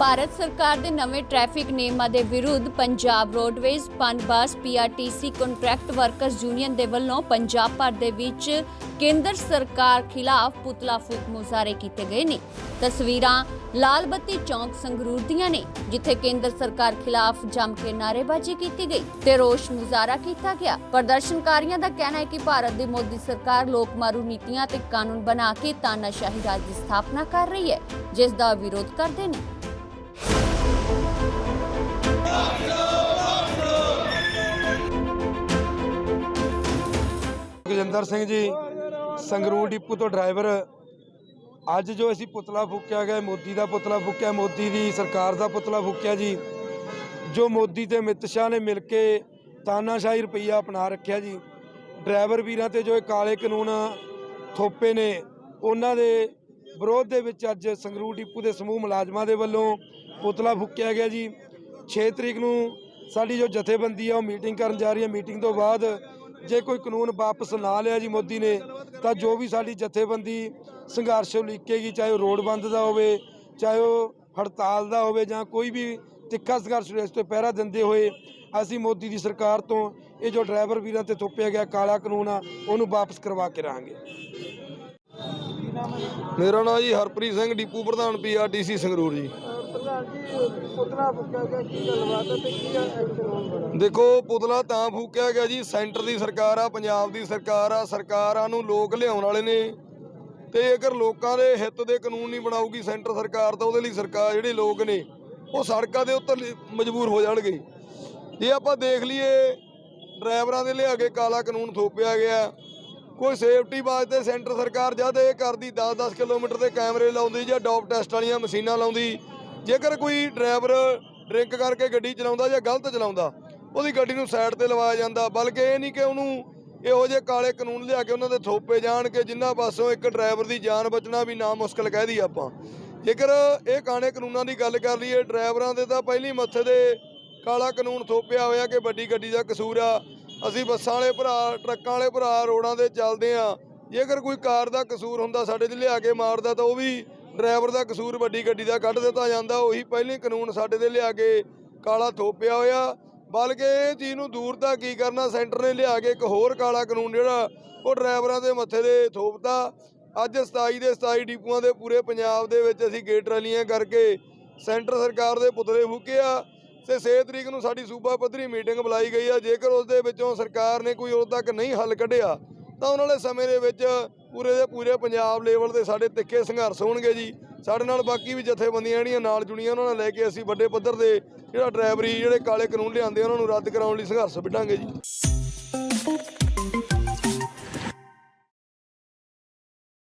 ਭਾਰਤ ਸਰਕਾਰ ਦੇ ਨਵੇਂ ਟ੍ਰੈਫਿਕ ਨਿਯਮਾਂ ਦੇ ਵਿਰੁੱਧ Punjab Roadways Punbus PRTC contract workers union ਦੇ ਵੱਲੋਂ ਪੰਜਾਬ ਭਰ ਦੇ ਵਿੱਚ ਕੇਂਦਰ ਸਰਕਾਰ ਖਿਲਾਫ ਪੁਤਲਾ ਫੂਕ ਮੁਜ਼ਾਹਰੇ ਕੀਤੇ ਗਏ ਨੇ। ਤਸਵੀਰਾਂ ਲਾਲ ਬੱਤੀ ਚੌਂਕ ਸੰਗਰੂਰ ਦੀਆਂ ਨੇ, ਜਿੱਥੇ ਕੇਂਦਰ ਸਰਕਾਰ ਖਿਲਾਫ ਜੰਮ ਕੇ ਨਾਅਰੇਬਾਜ਼ੀ ਕੀਤੀ ਗਈ ਤੇ ਰੋਸ ਮੁਜ਼ਾਹਰਾ ਕੀਤਾ ਗਿਆ। ਪ੍ਰਦਰਸ਼ਨਕਾਰੀਆਂ ਦਾ ਕਹਿਣਾ ਹੈ ਕਿ ਭਾਰਤ ਦੀ ਮੋਦੀ ਸਰਕਾਰ ਲੋਕ ਮਾਰੂ ਨੀਤੀਆਂ ਤੇ ਕਾਨੂੰਨ ਬਣਾ ਕੇ ਤਾਨਾਸ਼ਾਹੀ ਰਾਜ ਦੀ ਸਥਾਪਨਾ ਕਰ ਰਹੀ ਹੈ, ਜਿਸ ਦਾ ਵਿਰੋਧ ਕਰਦੇ ਨੇ। ਗਜਿੰਦਰ ਸਿੰਘ ਜੀ, ਸੰਗਰੂਰ ਡਿਪੂ ਤੋਂ ਡਰਾਈਵਰ। ਅੱਜ ਜੋ ਅਸੀਂ ਪੁਤਲਾ ਫੂਕਿਆ ਗਿਆ, ਮੋਦੀ ਦਾ ਪੁਤਲਾ ਫੂਕਿਆ, ਮੋਦੀ ਦੀ ਸਰਕਾਰ ਦਾ ਪੁਤਲਾ ਫੂਕਿਆ ਜੀ, ਜੋ ਮੋਦੀ ਤੇ ਅਮਿਤ ਸ਼ਾਹ ਨੇ ਮਿਲ ਕੇ ਤਾਨਾਸ਼ਾਹੀ ਰੁਪਈਆ ਅਪਣਾ ਰੱਖਿਆ ਜੀ। ਡਰਾਈਵਰ ਵੀਰਾਂ ਤੇ ਜੋ ਇਹ ਕਾਲੇ ਕਾਨੂੰਨ ਥੋਪੇ ਨੇ, ਉਹਨਾਂ ਦੇ ਵਿਰੋਧ ਦੇ ਵਿੱਚ ਅੱਜ ਸੰਗਰੂਰ ਡਿਪੂ ਦੇ ਸਮੂਹ ਮੁਲਾਜ਼ਮਾਂ ਦੇ ਵੱਲੋਂ ਪੁਤਲਾ ਫੂਕਿਆ ਗਿਆ ਜੀ। 6 ਤਰੀਕ ਨੂੰ ਸਾਡੀ ਜੋ ਜਥੇਬੰਦੀ ਆ, ਉਹ ਮੀਟਿੰਗ ਕਰਨ ਜਾ ਰਹੀ ਹੈ ਮੀਟਿੰਗ ਤੋਂ ਬਾਅਦ ਜੇ ਕੋਈ ਕਾਨੂੰਨ ਵਾਪਸ ਨਾ ਲਿਆ ਜੀ ਮੋਦੀ ਨੇ, ਤਾਂ ਜੋ ਵੀ ਸਾਡੀ ਜਥੇਬੰਦੀ ਸੰਘਰਸ਼ ਉਲੀਕੇਗੀ, ਚਾਹੇ ਉਹ ਰੋਡ ਬੰਦ ਦਾ ਹੋਵੇ, ਚਾਹੇ ਉਹ ਹੜਤਾਲ ਦਾ ਹੋਵੇ, ਜਾਂ ਕੋਈ ਵੀ ਤਿੱਖਾ ਸੰਘਰਸ਼ ਇਸ ਤੋਂ ਪਹਿਰਾ ਦਿੰਦੇ ਹੋਏ ਅਸੀਂ ਮੋਦੀ ਦੀ ਸਰਕਾਰ ਤੋਂ ਇਹ ਜੋ ਡਰਾਈਵਰ ਵੀਰਾਂ ਤੇ ਥੋਪਿਆ ਗਿਆ ਕਾਲਾ ਕਾਨੂੰਨ ਆ, ਉਹਨੂੰ ਵਾਪਸ ਕਰਵਾ ਕੇ ਰਹਾਂਗੇ। ਮੇਰਾ ਨਾਮ ਜੀ ਹਰਪ੍ਰੀਤ ਸਿੰਘ, ਡਿਪੂ ਪ੍ਰਧਾਨ ਪੀਆਰਟੀਸੀ ਸੰਗਰੂਰ ਜੀ। ਪ੍ਰਧਾਨ ਜੀ ਪੁਤਲਾ ਫੁੱਕਿਆ ਗਿਆ ਕੀ ਗੱਲਬਾਤ ਹੈ ਤੇ ਕੀ ਐਕਸ਼ਨ ਹੋਣ ਦੇਖੋ, ਪੁਤਲਾ ਤਾਂ ਫੂਕਿਆ ਗਿਆ ਜੀ। ਸੈਂਟਰ ਦੀ ਸਰਕਾਰ ਆ, ਪੰਜਾਬ ਦੀ ਸਰਕਾਰ ਆ, ਸਰਕਾਰਾਂ ਨੂੰ ਲੋਕ ਲਿਆਉਣ ਵਾਲੇ ਨੇ। ਤੇ ਅਗਰ ਲੋਕਾਂ ਦੇ ਹਿੱਤ ਦੇ ਕਾਨੂੰਨ ਨਹੀਂ ਬਣਾਉਗੀ ਸੈਂਟਰ ਸਰਕਾਰ, ਤਾਂ ਉਹਦੇ ਲਈ ਸਰਕਾਰ ਜਿਹੜੇ ਲੋਕ ਨੇ, ਉਹ ਸੜਕਾਂ ਦੇ ਉੱਤੇ ਲ- ਮਜਬੂਰ ਹੋ ਜਾਣਗੇ। ਜੇ ਆਪਾਂ ਦੇਖ ਲਈਏ, ਡਰਾਈਵਰਾਂ ਦੇ ਲਿਆ ਕੇ ਕਾਲਾ ਕਾਨੂੰਨ ਥੋਪਿਆ ਗਿਆ। ਕੋਈ ਸੇਫਟੀ ਵਾਸਤੇ ਸੈਂਟਰ ਸਰਕਾਰ ਜਦ ਇਹ ਕਰਦੀ 10-10 ਕਿਲੋਮੀਟਰ ਦੇ ਕੈਮਰੇ ਲਾਉਂਦੀ ਜਾਂ ਡੋਪ ਟੈਸਟ ਵਾਲੀਆਂ ਮਸ਼ੀਨਾਂ ਲਾਉਂਦੀ। ਜੇਕਰ ਕੋਈ ਡਰਾਈਵਰ ਡਰਿੰਕ ਕਰਕੇ ਗੱਡੀ ਚਲਾਉਂਦਾ ਜਾਂ ਗਲਤ ਚਲਾਉਂਦਾ, ਉਹਦੀ ਗੱਡੀ ਨੂੰ ਸਾਈਡ ਤੇ ਲਵਾਇਆ ਜਾਂਦਾ, ਬਲਕਿ ਇਹ ਨਹੀਂ ਕਿ ਉਹਨੂੰ ਇਹੋ ਜਿਹੇ ਕਾਲੇ ਕਾਨੂੰਨ ਲਿਆ ਕੇ ਉਹਨਾਂ ਦੇ ਥੋਪੇ ਜਾਣ ਕਿ ਜਿੰਨਾ ਪਾਸੋਂ ਇੱਕ ਡਰਾਈਵਰ ਦੀ ਜਾਨ ਬਚਣਾ ਵੀ ਨਾ ਮੁਸ਼ਕਲ ਕਹਿ ਦੀ ਆਪਾਂ। ਜੇਕਰ ਇਹ ਕਾਣੇ ਕਾਨੂੰਨਾਂ ਦੀ ਗੱਲ ਕਰ ਲਈਏ, ਡਰਾਈਵਰਾਂ ਦੇ ਤਾਂ ਪਹਿਲੀ ਮੱਥੇ ਦੇ ਕਾਲਾ ਕਾਨੂੰਨ ਥੋਪਿਆ ਹੋਇਆ ਕਿ ਵੱਡੀ ਗੱਡੀ ਦਾ ਕਸੂਰ ਆ। ਅਸੀਂ ਬੱਸਾਂ ਵਾਲੇ ਭਰਾ, ਟਰੱਕਾਂ ਵਾਲੇ ਭਰਾ ਰੋਡਾਂ ਤੇ ਚੱਲਦੇ ਆ ਜੇਕਰ ਕੋਈ ਕਾਰ ਦਾ ਕਸੂਰ ਹੁੰਦਾ, ਸਾਡੇ ਤੇ ਲਿਆ ਕੇ ਮਾਰਦਾ, ਤਾਂ ਉਹ ਵੀ ਡਰਾਈਵਰ ਦਾ ਕਸੂਰ ਵੱਡੀ ਗੱਡੀ ਦਾ ਕੱਢ ਦਿੱਤਾ ਜਾਂਦਾ, ਉਹੀ ਪਹਿਲੀ ਕਾਨੂੰਨ ਸਾਡੇ ਤੇ ਲਿਆ ਕੇ ਕਾਲਾ ਥੋਪਿਆ ਹੋਇਆ। ਬਲਕਿ ਇਹ ਚੀਜ਼ ਨੂੰ ਦੂਰ ਤਾਂ ਕੀ ਕਰਨਾ, ਸੈਂਟਰ ਨੇ ਲਿਆ ਕੇ ਇੱਕ ਹੋਰ ਕਾਲਾ ਕਾਨੂੰਨ ਜਿਹੜਾ, ਉਹ ਡਰਾਈਵਰਾਂ ਦੇ ਮੱਥੇ ਦੇ ਥੋਪਤਾ। ਅੱਜ 27 ਦੇ 27 ਡਿਪੂਆਂ ਦੇ ਪੂਰੇ ਪੰਜਾਬ ਦੇ ਵਿੱਚ ਅਸੀਂ ਗੇਟ ਰੈਲੀਆਂ ਕਰਕੇ ਸੈਂਟਰ ਸਰਕਾਰ ਦੇ ਪੁਤਲੇ ਫੂਕੇ ਆ। ਤੇ 6 ਤਰੀਕ ਨੂੰ ਸਾਡੀ ਸੂਬਾ ਪੱਧਰੀ ਮੀਟਿੰਗ ਬੁਲਾਈ ਗਈ ਆ। ਜੇਕਰ ਉਸ ਦੇ ਵਿੱਚੋਂ ਸਰਕਾਰ ਨੇ ਕੋਈ ਉਦੋਂ ਤੱਕ ਨਹੀਂ ਹੱਲ ਕੱਢਿਆ, ਤਾਂ ਉਹਨਾਂ ਵਾਲੇ ਸਮੇਂ ਦੇ ਵਿੱਚ ਪੂਰੇ ਦੇ ਪੂਰੇ ਪੰਜਾਬ ਲੈਵਲ ਤੇ ਸਾਡੇ ਤਿੱਖੇ ਸੰਘਰਸ਼ ਹੋਣਗੇ ਜੀ। ਸਾਡੇ ਨਾਲ ਬਾਕੀ ਵੀ ਜਥੇਬੰਦੀਆਂ ਜਿਹੜੀਆਂ ਨਾਲ ਜੁੜੀਆਂ, ਉਹਨਾਂ ਨਾਲ ਲੈ ਕੇ ਅਸੀਂ ਵੱਡੇ ਪੱਧਰ ਦੇ ਜਿਹੜਾ ਡਰਾਈਵਰੀ, ਜਿਹੜੇ ਕਾਲੇ ਕਾਨੂੰਨ ਲਿਆਂਦੇ, ਉਹਨਾਂ ਨੂੰ ਰੱਦ ਕਰਾਉਣ ਲਈ ਸੰਘਰਸ਼ ਵਿੱਢਾਂਗੇ ਜੀ।